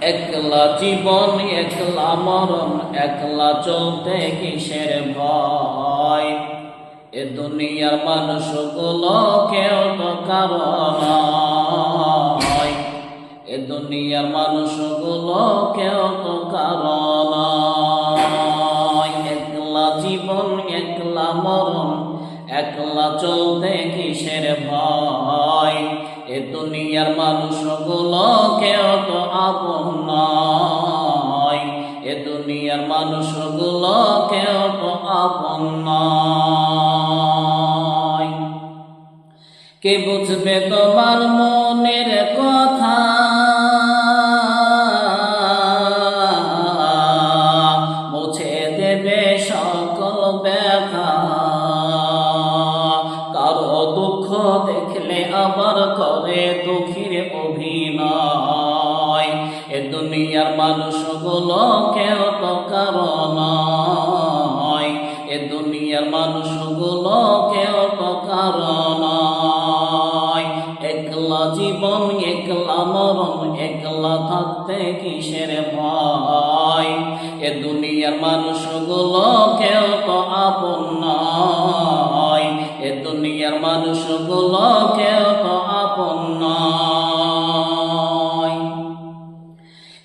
একলা জীবন, একলা মরণ, একলা চলতে কিসের ভয় এ দুনিয়ার মানুষগুলো কেউ তো কারণ। এ দুনিয়ার মানুষগুলো কেউ তো কারণ। একলা জীবন, একলা মরণ, একলা চলতে কিসের ভয় এ দুনিয়ার মানুষগুলো কেউ তো আপন নয়। এ দুনিয়ার মানুষগুলো কেউ তো আপন নয়। কে বুঝবে তোমার মনের দেখলে আবার করে দুঃখীর অভিনয়। এ দুনিয়ার মানুষগুলো কেউ তো কারণ এ দুনিয়ার মানুষগুলো কেউ তো কারণ একলা জীবন, একলা মরণ, একলা থাকতে কিসের ভয়? এ দুনিয়ার মানুষগুলো কেউ তো আপন নয়। দুনিয়ার মানুষগুলো কেউ তো আপন নয়।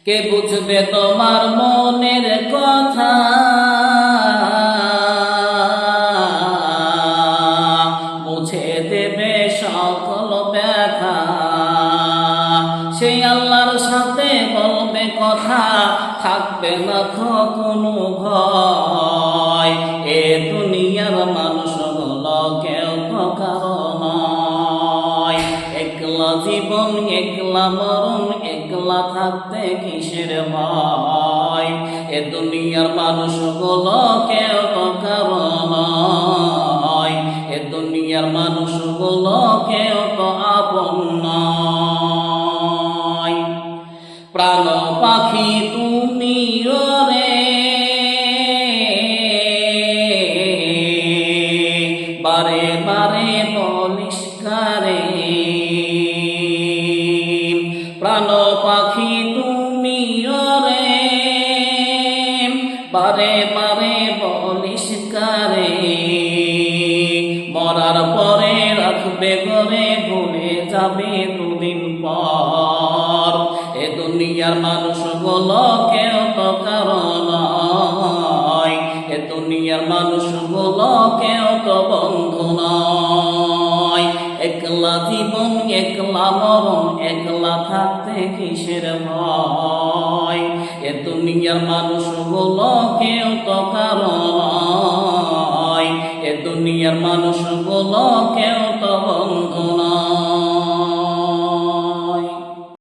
কে বুঝবে তোমার মনের কথা? দেবে সকল ব্যথা। সেই আল্লাহর সাথে কথা, থাকবে না কোনো ভয় জীবন একলা, মরণ একলা থাকতে কিসের ভয়? এ দুনিয়ার মানুষগুলো কেউ তো কারণ নয়। এ দুনিয়ার মানুষগুলো কেউ তো আপন নয়। প্রাণ প্রাণ পাখি তুমি রে বারে বারে বলিস কারে মরার পরে রাখবে ঘরে, ভুলে যাবে দুদিন পর। এ দুনিয়ার মানুষগুলো কেউ তো কারণ এ দুনিয়ার মানুষগুলো কেউ তো বন্ধু নয়। একলা জীবন, একলা মরণ, একলা থাকতে কিসের ভয়? এ দুনিয়ার মানুষগুলো কেউ তো কারণ নয় এ দুনিয়ার মানুষগুলো কেউ তো বন্ধু